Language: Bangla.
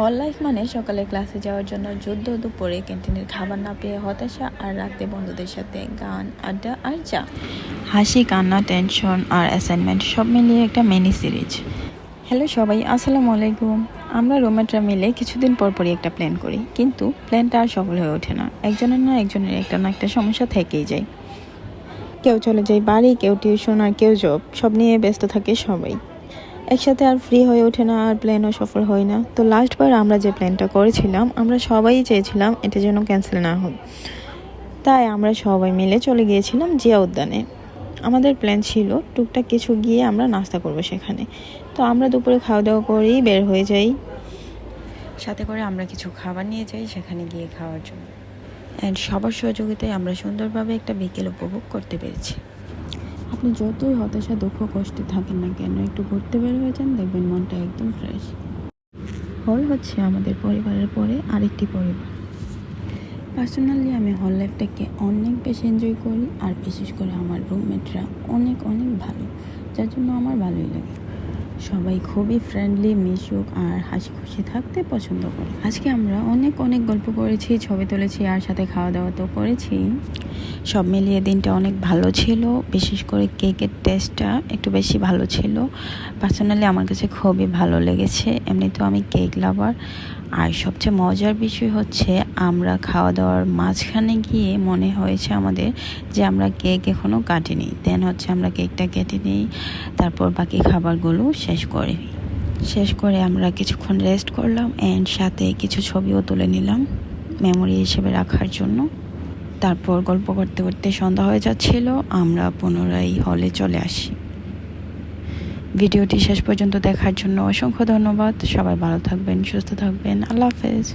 হল লাইফ মানে সকালে ক্লাসে যাওয়ার জন্য যুদ্ধ, দুপুরে ক্যান্টিনের খাবার না পেয়ে হতাশা আর রাতে বন্ধুদের সাথে গান, আড্ডা আর চা। হাসি, কান্না টেনশন আর অ্যাসাইনমেন্ট সব মিলিয়ে একটা মিনি সিরিজ হ্যালো সবাই, আসসালামু আলাইকুম। আমরা রোমেটরা মিলে কিছুদিন পর পরই একটা প্ল্যান করি, কিন্তু প্ল্যানটা আর সফল হয়ে ওঠে না। একজনের না একজনের একটা না একটা সমস্যা থেকেই যায়। কেউ চলে যায় বাড়ি, কেউ টিউশন আর কেউ জব সব নিয়ে ব্যস্ত থাকে সবাই। একসাথে আর ফ্রি হয়ে ওঠে না, আর প্ল্যানও সফল হয় না। তো লাস্টবার আমরা যে প্ল্যানটা করেছিলাম, আমরা সবাই চেয়েছিলাম এটা যেন ক্যান্সেল না হোক। তাই আমরা সবাই মিলে চলে গিয়েছিলাম জিয়া উদ্যানে আমাদের প্ল্যান ছিল টুকটাক কিছু গিয়ে আমরা নাস্তা করব সেখানে। তো আমরা দুপুরে খাওয়া দাওয়া করেই বের হয়ে যাই। সাথে করে আমরা কিছু খাবার নিয়ে যাই, সেখানে গিয়ে খাওয়ার জন্য। অ্যান্ড সবার সহযোগিতায় আমরা সুন্দরভাবে একটা বিকেল উপভোগ করতে পেরেছি। আপনি যতই হতাশা, দুঃখ, কষ্টে থাকেন না কেন, একটু ঘুরতে বের হয়ে যান, দেখবেন মনটা একদম ফ্রেশ হল হচ্ছে আমাদের পরিবারের পরে আরেকটি পরিবার। পার্সোনালি আমি হল লাইফটাকে অনেক বেশি এনজয় করি, আর বিশেষ করে আমার রুমমেটরা অনেক অনেক ভালো, যার জন্য আমার ভালোই লাগে। সবাই খুবই ফ্রেন্ডলি মিশুক, আর হাসি খুশি থাকতে পছন্দ করে। আজকে আমরা অনেক অনেক গল্প করেছি, ছবি তুলেছি, আর সাথে খাওয়া দাওয়া তো করেছি। সব মিলিয়ে দিনটা অনেক ভালো ছিল। বিশেষ করে কেকের টেস্টটা একটু বেশি ভালো ছিল। পার্সোনালি আমার কাছে খুবই ভালো লেগেছে। এমনিতেও আমি কেক লাভার আর সবচেয়ে মজার বিষয় হচ্ছে, আমরা খাওয়া দাওয়ার মাঝখানে গিয়ে মনে হয়েছে আমাদের যে আমরা কেক এখনও কাটিনি। দেন হচ্ছে আমরা কেকটা কেটে নিই, তারপর বাকি খাবারগুলো শেষ করে শেষ করে আমরা কিছুক্ষণ রেস্ট করলাম অ্যান্ড সাথে কিছু ছবিও তুলে নিলাম। মেমোরি হিসেবে রাখার জন্য। তারপর গল্প করতে করতে সন্ধ্যা হয়ে যাচ্ছিল, আমরা পুনরায় হলে চলে আসি। ভিডিওটি শেষ পর্যন্ত দেখার জন্য অসংখ্য ধন্যবাদ। সবাই ভালো থাকবেন, সুস্থ থাকবেন। আল্লাহ হাফেজ।